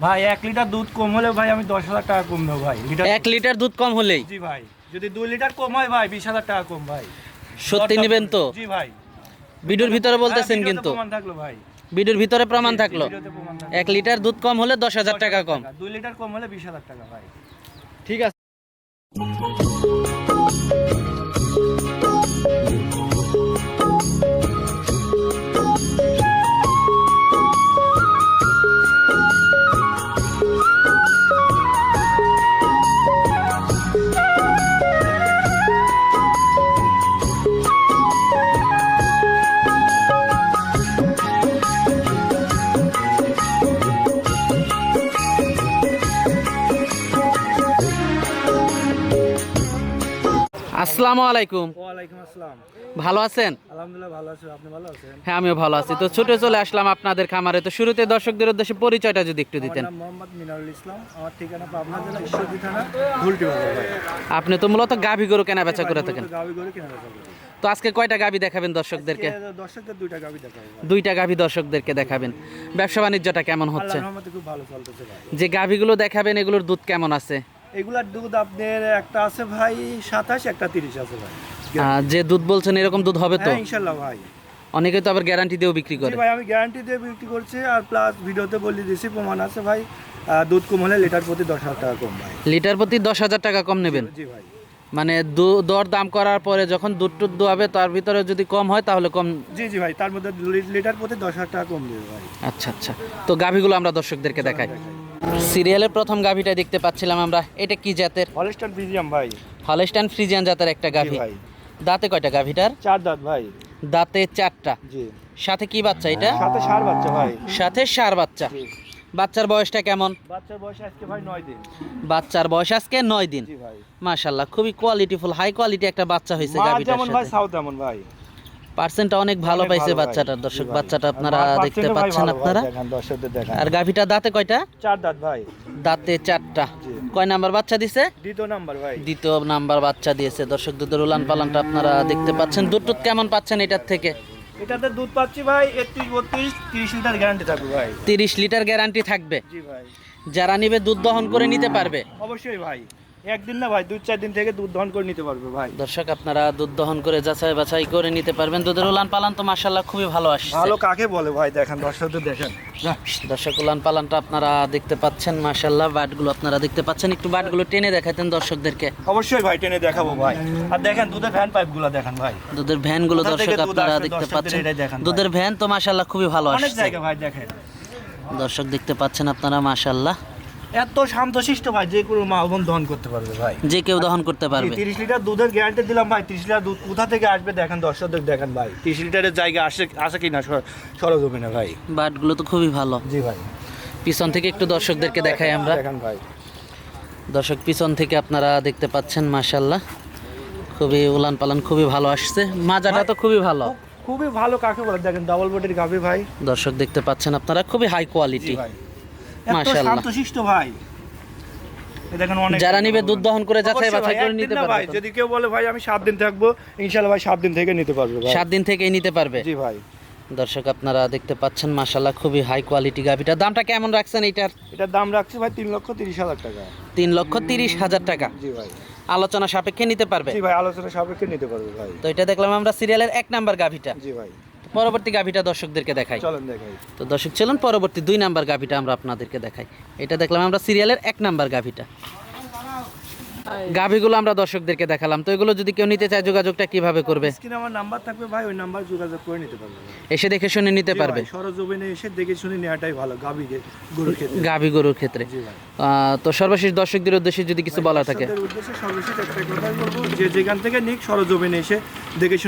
ভাই এক লিটার দুধ কম হলে ভাই আমি দশ হাজার টাকা কম দেবো ভাই। লিটার এক লিটার দুধ কম হলেই? জি ভাই যদি দুই লিটার কম হয় ভাই বিশ হাজার টাকা কম ভাই। সত্যি নেবেন তো? জি ভাই। ভিডিওর ভিতরে বলতেছেন হ্যাঁ, কিন্তু। প্রমাণ থাকল ভাই। ভিডিওর ভিতরে প্রমাণ থাকল। এক লিটার দুধ কম হলে দশ হাজার টাকা কম। দুই লিটার কম হলে বিশ হাজার টাকা ভাই। ঠিক আছে। আসসালামু আলাইকুম। ওয়ালাইকুম আসসালাম। ভালো আছেন? আলহামদুলিল্লাহ ভালো আছি। আপনি ভালো আছেন? হ্যাঁ আমিও ভালো আছি। তো ছুটে চলে আসলাম আপনাদের খামারে। তো শুরুতে দর্শকদের উদ্দেশ্যে পরিচয়টা যদি একটু আমার দিতেন। নাম মোহাম্মদ মিনারুল ইসলাম। আমার ঠিকানা পাবনা জেলা ঈশ্বরদী থানা ভাই। আপনি তো মূলত গাভী গরু কেনা বেচা করে থাকেন। গরু কিনা বেচা তো আজকে কয়টা গাভী দেখাবেন দর্শকদেরকে? দর্শকদের দুইটা গাবি দেখা হবে দুইটা গাভী দর্শকদেরকে দেখাবেন। ব্যবসা বাণিজ্যটা কেমন হচ্ছে? আল্লাহর রহমতে খুব ভালো চলতেছে যে গাভীগুলো দেখাবেন এগুলোর দুধ কেমন আছে? এগুলার দুধ আপনার একটা আছে ভাই সাতাশ একটা তিরিশ আছে ভাই। যে দুধ বলছেন এরকম দুধ হবে তো? হ্যাঁ ইনশাল্লাহ ভাই। অনেকে তো আবার গ্যারান্টি দিয়েও বিক্রি করে। ভাই আমি গ্যারান্টি দিয়ে বিক্রি করছি আর প্লাস ভিডিওতে বলে দিয়েছি প্রমাণ আছে ভাই। দুধ কম হলে লিটার প্রতি দশ হাজার টাকা কম ভাই। লিটার প্রতি দশ হাজার টাকা কম নেবেন? জি ভাই। মানে দর দাম করার পরে যখন দুধ টুধ দোয়াবে তার ভিতরে যদি কম হয় তাহলে কম জি জি ভাই তার মধ্যে লিটার প্রতি দশ হাজার টাকা কম দেবে ভাই। আচ্ছা আচ্ছা। তো গাভীগুলো আমরা দর্শকদেরকে দেখাই। সিরিয়ালের প্রথম গাভীটা দেখতে পাচ্ছিলাম আমরা। এটা কি জাতের? হলস্টার প্রিমিয়াম ভাই। হলস্টাইন ফ্রিজিয়ান জাতের একটা গাভী। ভাই। দাঁতে কয়টা গাভীটার? চার দাঁত ভাই। দাঁতে চারটা। জি। সাথে কি বাচ্চা এটা? সাথে সার বাচ্চা ভাই। সাথে সার বাচ্চা। বাচ্চার বয়সটা কেমন? বাচ্চার বয়স আজকে ভাই নয় দিন। বাচ্চার বয়স আজকে নয় দিন। জি ভাই। মাশাল্লাহ খুবই কোয়ালিটিফুল হাই কোয়ালিটি একটা বাচ্চা হয়েছে গাভীটার যেমন ভাই সাউথ তেমন ভাই। পার্সেন্টটা অনেক ভালো পাইছে। বাচ্চাটার দর্শক বাচ্চাটা আপনারা দেখতে পাচ্ছেন আপনারা। আর গাভীটা দাঁতে কয়টা? চার দাঁত ভাই। দাঁতে চারটা। কয় নাম্বার বাচ্চা দিছে? দ্বিতীয় নাম্বার ভাই। দ্বিতীয় নাম্বার বাচ্চা দিয়েছে। দর্শক দুধের উলান পালানটা আপনারা দেখতে পাচ্ছেন। দুধ টুধ কেমন পাচ্ছেন এটার থেকে? এটাতে দুধ পাচ্ছি ভাই একত্রিশ বত্রিশ তিরিশ লিটার গ্যারান্টি থাকবে ভাই। তিরিশ লিটার গ্যারান্টি থাকবে। জি ভাই। যারা নিবে দুধ দহন করে নিতে পারবে। অবশ্যই ভাই। একদিন না ভাই দুই চার দিন থেকে দুধ দহন করে নিতে পারবে ভাই। দর্শক আপনারা দুধ দহন করে যাচাই বাছাই করে নিতে পারবেন। দুধের উলান পালান তো মাসাল্লাহ খুবই ভালো আসছে। ভালো কাকে বলে ভাই দেখেন দর্শকদের দেখেন। দর্শক উলান পালানটা আপনারা দেখতে পাচ্ছেন মাসাল্লাহ বাটগুলো আপনারা দেখতে পাচ্ছেন। একটু বাটগুলো টেনে দেখাতেন দর্শকদেরকে। অবশ্যই ভাই টেনে দেখাবো ভাই। আর দেখেন দুধের ফ্যান পাইপগুলো দেখেন ভাই। দুধের ভ্যানগুলো দর্শক আপনারা দেখতে পাচ্ছেন। দুধের ভ্যান তো মাসাল্লাহ খুবই ভালো অনেক জায়গা ভাই দেখেন। দর্শক দেখতে পাচ্ছেন আপনারা মাসাল্লাহ এত শান্তশিষ্ট ভাই যে কোনো মা বোন দহন করতে পারবে ভাই। যে কেউ দহন করতে পারবে। তিরিশ লিটার দুধের গ্যারান্টি দিলাম ভাই তিরিশ লিটার দুধ কোথা থেকে আসবে দেখেন দর্শকদের দেখেন ভাই। তিরিশ লিটারের জায়গা আসে আসে কিনা সরজমিনে ভাই। বাটগুলো তো খুবই ভালো। জি ভাই। পিছন থেকে একটু দর্শকদেরকে দেখাই আমরা। দেখেন ভাই। দর্শক পিছন থেকে আপনারা দেখতে পাচ্ছেন মাসাল্লাহ খুবই উলান পালান খুবই ভালো আসছে। মাজাটা তো খুবই ভালো। খুবই ভালো কাকে বলে? দেখেন ডাবল বডির গাভি ভাই। দর্শক দেখতে পাচ্ছেন আপনারা খুবই হাই কোয়ালিটি ভাই। শান্তশিষ্ট ভাই। যারা নিবে দুধ দহন করে যাচাই বাছাই ভাই, করে নিতে না ভাই যদি কেউ বলে ভাই আমি সাত দিন থাকব ইনশাল্লাহ ভাই সাত দিন থেকে নিতে পারবে সাত দিন থেকেই নিতে পারবে। জি ভাই। দর্শক আপনারা দেখতে পাচ্ছেন মাসাল্লাহ খুবই হাই কোয়ালিটি গাভিটার দামটা কেমন রাখছেন এটার এটার দাম রাখছি ভাই তিন লক্ষ তিরিশ হাজার টাকা। তিন লক্ষ তিরিশ হাজার টাকা। জি ভাই। আলোচনা সাপেক্ষে নিতে পারবে। জি ভাই আলোচনা সাপেক্ষে নিতে পারবে ভাই। তো এটা দেখলাম আমরা সিরিয়ালের এক নাম্বার গাভিটা। জি ভাই। পরবর্তী গাভিটা দর্শকদেরকে দেখাই। চলেন দেখাই। তো দর্শক চলুন পরবর্তী দুই নাম্বার গাভিটা আমরা আপনাদেরকে দেখাই। এটা দেখলাম আমরা সিরিয়ালের এক নাম্বার গাভিটা। গাভিগুলো আমরা দর্শকদেরকে দেখালাম। তো এগুলো যদি কেউ নিতে চায় যোগাযোগটা কীভাবে করবে? স্ক্রিনে আমার নাম্বার থাকবে ভাই ওই নাম্বার যোগাযোগ করে নিতে পারবে। এসে দেখে শুনে নিতে পারবে। সরজমিনে এসে দেখে শুনে নেওয়াটাই ভালো গাবি গরুর ক্ষেত্রে। গাভি গরুর ক্ষেত্রে। আহ, তো সর্বশেষ দর্শকদের উদ্দেশ্যে যদি কিছু বলা থাকে। উদ্দেশ্যে সর্বশেষ একটা কথাই বলব যে যেখান থেকে নিক সরজমিনে এসে দেখে শুনে